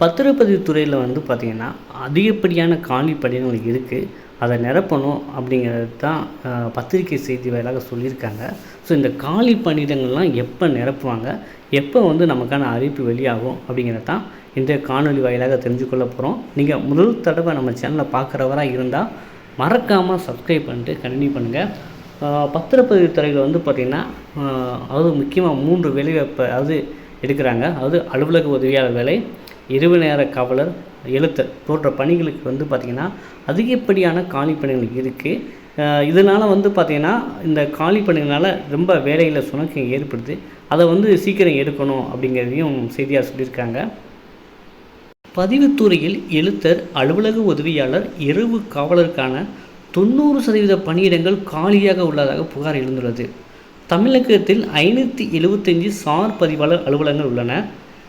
பத்திரப்பதிவு துறையில் வந்து பார்த்திங்கன்னா அதிகப்படியான காலி பணிகள் இருக்குது அதை நிரப்பணும் அப்படிங்கிறது தான் பத்திரிக்கை பத்திரிகை செய்தி வாயிலாக சொல்லியிருக்காங்க. ஸோ இந்த காலி பணியிடங்கள்லாம் எப்போ நிரப்புவாங்க? எப்போ வந்து நமக்கான அறிவிப்பு வெளியாகும் அப்படிங்கிறது தான் இந்த காணொலி வாயிலாக தெரிஞ்சுக்கொள்ள போகிறோம் நீங்கள் முதல் தடவை நம்ம சேனலை பார்க்குறவராக இருந்தால் மறக்காமல் சப்ஸ்கிரைப் பண்ணிட்டு கண்டினியூ பண்ணுங்கள் பத்திரப்பதிவு துறையில் வந்து பார்த்திங்கன்னா அதாவது முக்கியமாக மூன்று வேலைவாய்ப்பு அதாவது எடுக்கிறாங்க. அதாவது அலுவலக உதவியாளர் வேலை இரவு நேர காவலர் எழுத்தர் போன்ற பணிகளுக்கு வந்து பார்த்திங்கன்னா அதிகப்படியான காலி பணிகள் இருக்குது இதனால் வந்து பார்த்திங்கன்னா இந்த காலி பணிகளால் ரொம்ப வேலையில் சுணக்கம் ஏற்படுது. அதை வந்து சீக்கிரம் எடுக்கணும் அப்படிங்கிறதையும் செய்தியாக சொல்லியிருக்காங்க. பதிவுத்துறையில் எழுத்தர் அலுவலக உதவியாளர் இரவு காவலருக்கான தொண்ணூறு சதவீத பணியிடங்கள் காலியாக உள்ளதாக புகார் எழுந்துள்ளது. தமிழகத்தில் ஐநூற்றி எழுபத்தஞ்சு சார் பதிவாளர் அலுவலகங்கள் உள்ளன.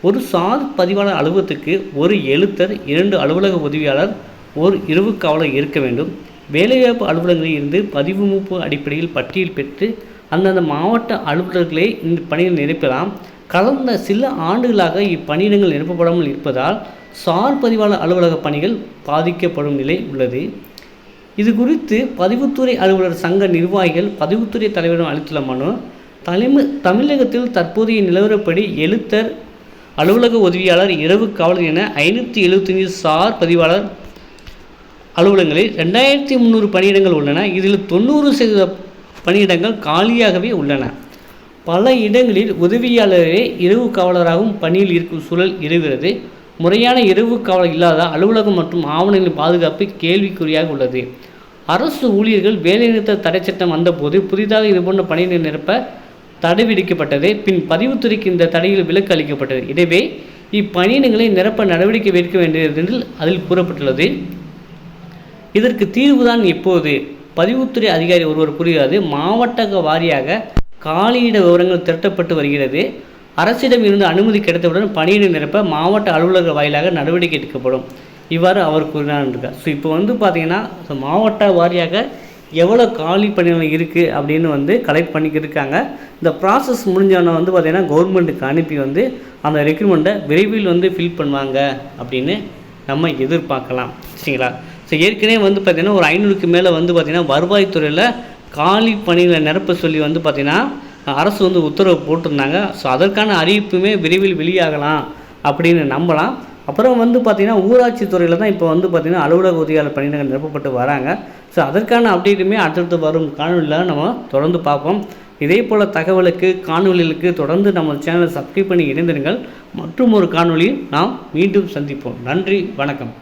ஒரு சார் பதிவாளர் அலுவலகத்துக்கு ஒரு எழுத்தர் இரண்டு அலுவலக உதவியாளர் ஒரு இரவு காவலர் இருக்க வேண்டும். வேலைவாய்ப்பு அலுவலகங்களில் இருந்து பதிவுமூப்பு அடிப்படையில் பட்டியல் பெற்று அந்தந்த மாவட்ட அலுவலர்களை இந்த பணியில் நிரப்பலாம். கடந்த சில ஆண்டுகளாக இப்பணியிடங்கள் நிரப்பப்படாமல் இருப்பதால் சார் பதிவாளர் அலுவலக பணிகள் பாதிக்கப்படும் நிலை உள்ளது. இது குறித்து பதிவுத்துறை அலுவலர் சங்க நிர்வாகிகள் பதிவுத்துறை தலைவரிடம் அளித்துள்ள மனு தலைமை தமிழகத்தில் தற்போதைய நிலவரப்படி எழுத்தர் அலுவலக உதவியாளர் இரவு காவலர் என ஐநூற்றி எழுபத்தஞ்சு சார் பதிவாளர் அலுவலகங்களில் ரெண்டாயிரத்தி முந்நூறு பணியிடங்கள் உள்ளன. இதில் தொண்ணூறு சதவீத பணியிடங்கள் காலியாகவே உள்ளன. பல இடங்களில் உதவியாளரே இரவு காவலராகவும் பணியில் இருக்கும் சூழல் இருக்கிறது முறையான இரவு காவலர் இல்லாத அலுவலகம் மற்றும் ஆவணங்களின் பாதுகாப்பு கேள்விக்குறியாக உள்ளது. அரசு ஊழியர்கள் வேலைநிறுத்த தடை சட்டம் வந்தபோது புதிதாக இதுபோன்ற பணியினை நிரப்ப தடை விதிக்கப்பட்டது. பின் பதிவுத்துறைக்கு இந்த தடையில் விலக்கு அளிக்கப்பட்டது. எனவே இப்பணியிடங்களை நிரப்ப நடவடிக்கை எடுக்க வேண்டியது என்று அதில் கூறப்பட்டுள்ளது. இதற்கு தீர்வுதான் எப்போது பதிவுத்துறை அதிகாரி ஒருவர் கூறுகிறது மாவட்ட வாரியாக காலியிட விவரங்கள் திரட்டப்பட்டு வருகிறது. அரசிடம் இருந்து அனுமதி கிடைத்தவுடன் பணியிடை நிரப்ப மாவட்ட அலுவலக வாயிலாக நடவடிக்கை எடுக்கப்படும். இவ்வாறு அவர் கூறினார். இருக்கார் ஸோ இப்போ வந்து பார்த்தீங்கன்னா மாவட்ட வாரியாக எவ்வளோ காலி பணிகள் இருக்குது அப்படின்னு வந்து கலெக்ட் பண்ணிக்கிட்டு இருக்காங்க. இந்த ப்ராசஸ் முடிஞ்சவொன்னே வந்து பார்த்திங்கன்னா கவர்மெண்ட்டுக்கு அனுப்பி வந்து அந்த ரெக்ரூட்மெண்ட்டை விரைவில் வந்து ஃபில் பண்ணுவாங்க அப்படின்னு நம்ம எதிர்பார்க்கலாம். சரிங்களா? ஸோ ஏற்கனவே வந்து பார்த்திங்கன்னா ஒரு ஐநூறுக்கு மேலே வந்து பார்த்திங்கன்னா வருவாய்த்துறையில் காலி பணிகளை நிரப்ப சொல்லி வந்து பார்த்திங்கன்னா அரசு வந்து உத்தரவு போட்டிருந்தாங்க. ஸோ அதற்கான அறிவிப்புமே விரைவில் வெளியாகலாம் அப்படின்னு நம்பலாம். அப்புறம் வந்து பார்த்திங்கன்னா ஊராட்சி துறையில் தான் இப்போ வந்து பார்த்திங்கன்னா அலுவலக உதவியாளர் பணியிடங்கள் நிரப்பப்பட்டு வராங்க. ஸோ அதற்கான அப்டேட்டுமே அடுத்தடுத்து வரும் காணொலியில் நம்ம தொடர்ந்து பார்ப்போம். இதே போல் தகவலுக்கு காணொலிகளுக்கு தொடர்ந்து நம்ம சேனலை சப்ஸ்கிரைப் பண்ணி இணைந்திருங்கள். மற்றும் ஒரு காணொலியில் நாம் மீண்டும் சந்திப்போம். நன்றி வணக்கம்.